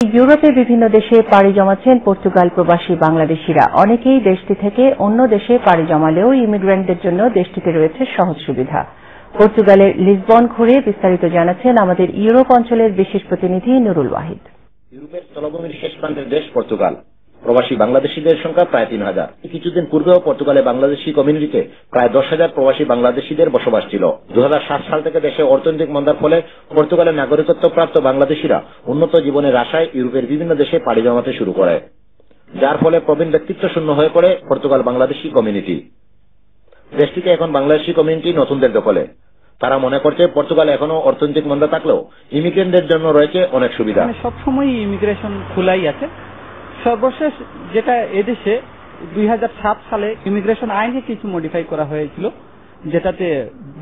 ইউরোপে বিভিন্ন দেশে পাড়ি জমাচ্ছেন পর্তুগাল প্রবাসী বাংলাদেশিরা। অনেকেই দেশটি থেকে অন্য দেশে পাড়ি জমালেও ইমিগ্রেন্টদের জন্য দেশটিতে রয়েছে সহজ সুবিধা। পর্তুগালের লিসবন ঘুরে বিস্তারিত জানাচ্ছেন আমাদের ইউরোপ অঞ্চলের বিশেষ প্রতিনিধি নুরুল ওয়াহিদ। ইউরোপের শেষ প্রান্তের দেশ পর্তুগাল। প্রবাসী বাংলাদেশিদের সংখ্যা প্রায় তিন হাজার। কিছুদিন পূর্বেও পর্তুগালে বাংলাদেশি কমিউনিটিতে প্রায় দশ হাজার প্রবাসী বাংলাদেশিদের বসবাস ছিল। দু সাল থেকে দেশে অর্থনৈতিক মন্দার ফলে পর্তুগালের নাগরিকত্ব প্রাপ্ত বাংলাদেশিরা উন্নত জীবনের আশায় ইউরোপের বিভিন্ন দেশে পাড়ি জমাতে শুরু করে। যার ফলে প্রবীণ ব্যক্তিত্ব শূন্য হয়ে পড়ে পর্তুগাল বাংলাদেশি কমিউনিটি দেশটিতে এখন বাংলাদেশি কমিউনিটি নতুনদের দখলে। তারা মনে করছে পর্তুগাল এখনও অর্থনৈতিক মন্দা থাকলেও ইমিগ্রেন্টদের জন্য রয়েছে অনেক সুবিধা। মানে সবসময় ইমিগ্রেশন খোলাই আছে। সর্বশেষ যেটা এদেশে দুই সালে ইমিগ্রেশন আইনে কিছু মডিফাই করা হয়েছিল, যেটাতে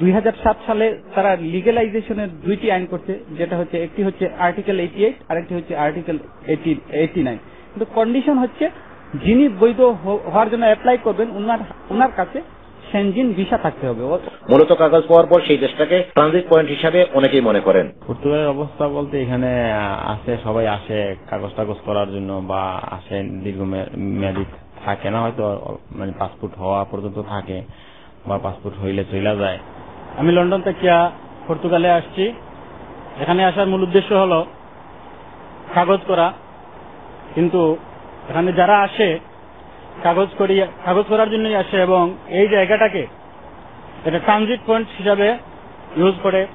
দুই হাজার সাত সালে তারা লিগেলাইজেশনের দুইটি আইন করছে, যেটা হচ্ছে একটি হচ্ছে আর্টিকেল এইটি এইট আরেকটি হচ্ছে আর্টিকেল এইটি নাইন কিন্তু কন্ডিশন হচ্ছে, যিনি বৈধ হওয়ার জন্য অ্যাপ্লাই করবেন ওনার ওনার কাছে সেনজিন ভিসা থাকতে হবে। মূলত কাগজ পাওয়ার পর সেই দেশটাকে ট্রানজিট পয়েন্ট হিসাবে অনেকেই মনে করেন। পর্তুগালের অবস্থা বলতে এখানে আসে সবাই আসে কাগজ টাগজ করার জন্য বা আসে দীর্ঘ মেয়াদি থাকে না হয়তো মানে পাসপোর্ট হওয়া পর্যন্ত থাকে বা পাসপোর্ট হইলে চলে যায়। আমি লন্ডন থেকে পর্তুগালে আসছি। এখানে আসার মূল উদ্দেশ্য হলো কাগজ করা। কিন্তু এখানে যারা আসে কাগজ করি, কাগজ করার জন্যই আসে এবং এই জায়গাটাকে এটা ট্রানজিট পয়েন্ট হিসাবে ইউজ করে।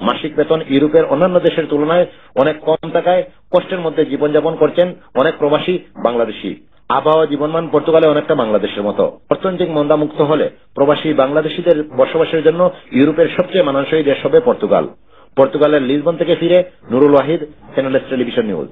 মাসিক বেতন ইউরোপের অন্যান্য দেশের তুলনায় অনেক কম টাকায় কষ্টের মধ্যে জীবনযাপন করছেন অনেক প্রবাসী বাংলাদেশি। আবহাওয়া জীবনমান পর্তুগালে অনেকটা বাংলাদেশের মতো। অর্থনৈতিক মন্দামুক্ত হলে প্রবাসী বাংলাদেশিদের বসবাসের জন্য ইউরোপের সবচেয়ে মানানসই দেশ হবে পর্তুগাল। পর্তুগালের লিসবন থেকে ফিরে Nurul Wahid channel television news